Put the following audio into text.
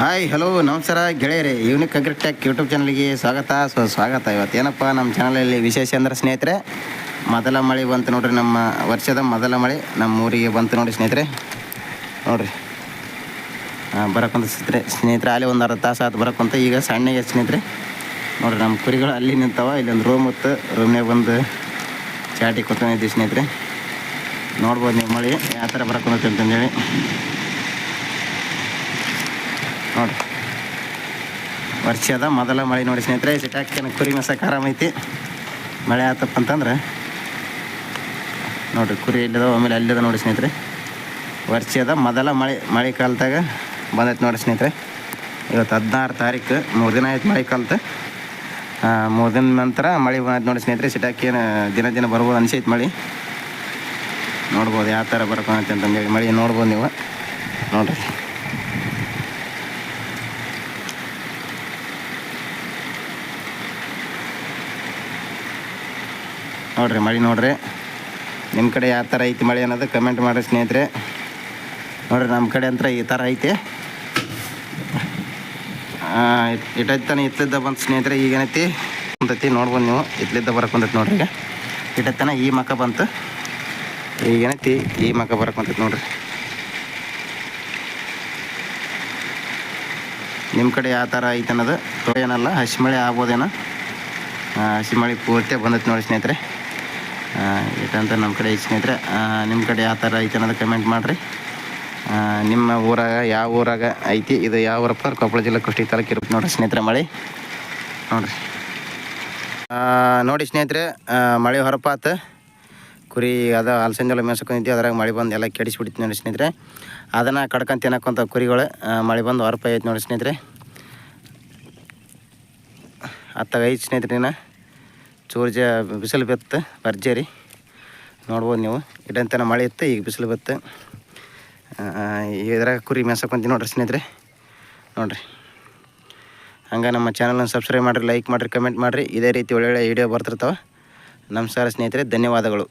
Hi, hello, ನಮಸ್ಕಾರ ಗೆಳೆಯರೇ. Unique agritech YouTube ಚಾನಲ್ಗೆ ಸ್ವಾಗತ. ಸ್ವಾಗತ. ಇವತ್ತು ಏನಪ್ಪ, ನಮ್ಮ ಚಾನಲಲ್ಲಿ ವಿಶೇಷ ಅಂದ್ರೆ ಸ್ನೇಹಿತರೆ, ಮೊದಲ ಮಳೆ ಬಂತು ನೋಡ್ರಿ ನಮ್ಮ ವರ್ಷದ ಮೊದಲ ಮಳೆ. ನಮ್ಮ ಊರಿಗೆ ಬಂತು ನೋಡಿ ಸ್ನೇಹಿತರೆ. ನೋಡ್ರಿ. ಬರೋಕ್ಕಂತ ಸ್ನೇಹಿತರೆ. ಸ್ನೇಹಿತರೆ, ಅಲ್ಲಿ ಒಂದು ಅರ್ಧ ತಾಸು ಆತು ಬರೋಕ್ಕಂತ ಈಗ ಸಣ್ಣಗೆ ಸ್ನೇಹಿತರೆ, ನೋಡ್ರಿ ನಮ್ಮ ಕುರಿಗಳು ಅಲ್ಲಿ ನಿಂತಾವ. ಇಲ್ಲೊಂದು ರೂಮ್ ಇತ್ತು. ರೂಮ್ನಾಗ ಬಂದು ಚಾಟಿ ಕೊತ್ತಿದ್ದೀವಿ ಸ್ನೇಹಿತರೆ. ನೋಡ್ಬೋದು ನೀವು ಮಳೆ ಯಾವ ಥರ ಬರೋಕ್ಕಂತ ಅಂತಂದೇಳಿ. ನೋಡಿ. ವರ್ಷದ ಮೊದಲ ಮಳೆ ನೋಡಿ ಸ್ನೇಹಿತರೆ ಸಿಟ್ಟಾಕ್ತೇನೆ ಕುರಿ ಮೇಸಕ್ಕೆ ಆರಾಮೈತಿ ಮಳೆ ಆತಪ್ಪ ಅಂತಂದ್ರೆ, ನೋಡಿರಿ ಕುರಿ ಇಲ್ಲದ ಆಮೇಲೆ ಅಲ್ಲಿದ ನೋಡಿ ಸ್ನೇಹಿತರೆ. ವರ್ಷದ ಮೊದಲ ಮಳೆ ಮಳೆ ಕಾಲದಾಗ ಬಂದೈತೆ ನೋಡಿ ಸ್ನೇಹಿತರೆ. ಇವತ್ತು ಹದಿನಾರು ತಾರೀಕು, ಮೂರು ದಿನ ಆಯ್ತು ಮಳೆ ಕಾಲದ. ಮೂರು ದಿನ ನಂತರ ಮಳೆ ಬಂದೈತೆ ನೋಡಿ ಸ್ನೇಹಿತರೆ ಏನು ದಿನ ದಿನ ಬರ್ಬೋದು ಅನಿಸೈತೆ ಮಳೆ. ನೋಡ್ಬೋದು ಯಾವ ಥರ ಬರ್ಕೊಂಡೈತೆ ಅಂತಂದೇಳಿ ಮಳೆ ನೋಡ್ಬೋದು ನೀವು. ನೋಡಿರಿ. ನೋಡ್ರಿ, ಮಳೆ ನೋಡ್ರಿ. ನಿಮ್ಮ ಕಡೆ ಯಾವ ಥರ ಐತಿ ಮಳೆ ಅನ್ನೋದು ಕಮೆಂಟ್ ಮಾಡಿರಿ ಸ್ನೇಹಿತರೆ. ನೋಡ್ರಿ ನಮ್ಮ ಕಡೆ ಅಂತ ಈ ಥರ ಐತಿ. ಇಟ್ಟೈತಾನೆ ಇತ್ತಲಿದ್ದ ಬಂತು ಸ್ನೇಹಿತರೆ ಈಗೇನೈತಿ ಕುಂತೈತಿ, ನೋಡ್ಬೋದು ನೀವು. ಇತ್ತಲಿದ್ದ ಬರಕ್ಕೆ ಕುಂತೈತಿ ನೋಡ್ರಿ ಈಗ. ಇಟ್ಟೈತಾನೆ ಈ ಮಕ ಬಂತು. ಈಗೇನೈತಿ ಈ ಮಕ ಬರಕ್ಕೆ ಕುಂತೈತಿ ನೋಡ್ರಿ. ನಿಮ್ಮ ಕಡೆ ಯಾವ ಥರ ಐತೆ ಅನ್ನೋದು ಏನಲ್ಲ, ಹಸಿ ಮಳೆ ಆಗ್ಬೋದೇನೋ. ಹಸಿ ಮಳೆ ಪೂರ್ತಿ ಬಂದೈತೆ ನೋಡಿ ಸ್ನೇಹಿತರೆ. ಇಟ್ಟಂತ ನಮ್ಮ ಕಡೆ ಸ್ನೇಹಿತರೆ ನಿಮ್ಮ ಕಡೆ ಯಾವ ಥರ ಐತೆ ಅನ್ನೋದು ಕಮೆಂಟ್ ಮಾಡಿರಿ. ನಿಮ್ಮ ಊರಾಗ ಯಾವ ಊರಾಗ ಐತಿ, ಇದು ಯಾವ ಊರಪ್ಪ? ಕೊಪ್ಪಳ ಜಿಲ್ಲೆ ಕುಷ್ಟಿ ತಾಲೂಕು ಇರುತ್ತೆ ನೋಡಿರಿ ಸ್ನೇಹಿತರೆ ಮಳೆ. ನೋಡಿರಿ. ನೋಡಿ ಸ್ನೇಹಿತರೆ ಮಳೆ ಹೊರಪಾತ. ಕುರಿ ಅದು ಅಲಸಂದೆಲ್ಲ ಮೇಸಕೊಂತಿ ಅದ್ರಾಗ ಮಳೆ ಬಂದು ಎಲ್ಲ ಕೆಡಿಸ್ಬಿಡ್ತು ನೋಡಿ ಸ್ನೇಹಿತರೆ. ಅದನ್ನು ಕಡ್ಕೊಂಡು ತಿನ್ನಕ್ಕಂಥ ಕುರಿಗಳು ಮಳೆ ಬಂದು ಹೊರಪಾಯ್ತು ನೋಡಿ ಸ್ನೇಹಿತರೆ. ಅತ್ತಾಗ ಐದು ಸ್ನೇಹಿತರಿನ ಚೂರ್ಜ ಬಿಸಿಲು ಬಿತ್ತು, ಭರ್ಜರಿ. ನೋಡ್ಬೋದು ನೀವು. ಇಡಂತನ ಮಳೆ ಇತ್ತು, ಈಗ ಬಿಸಿಲು ಬಿತ್ತು. ಇದ್ರಾಗ ಕುರಿ ಮೇಸಕೊಂತೀವಿ ನೋಡ್ರಿ ಸ್ನೇಹಿತರೆ. ನೋಡ್ರಿ. ಹಂಗೆ ನಮ್ಮ ಚಾನಲ್ನ ಸಬ್ಸ್ಕ್ರೈಬ್ ಮಾಡಿರಿ ಲೈಕ್ ಮಾಡಿರಿ ಕಮೆಂಟ್ ಮಾಡಿರಿ. ಇದೇ ರೀತಿ ಒಳ್ಳೊಳ್ಳೆ ವಿಡಿಯೋ ಬರ್ತಿರ್ತಾವೆ. ನಮಸ್ಕಾರ ಸ್ನೇಹಿತರೆ, ಧನ್ಯವಾದಗಳು.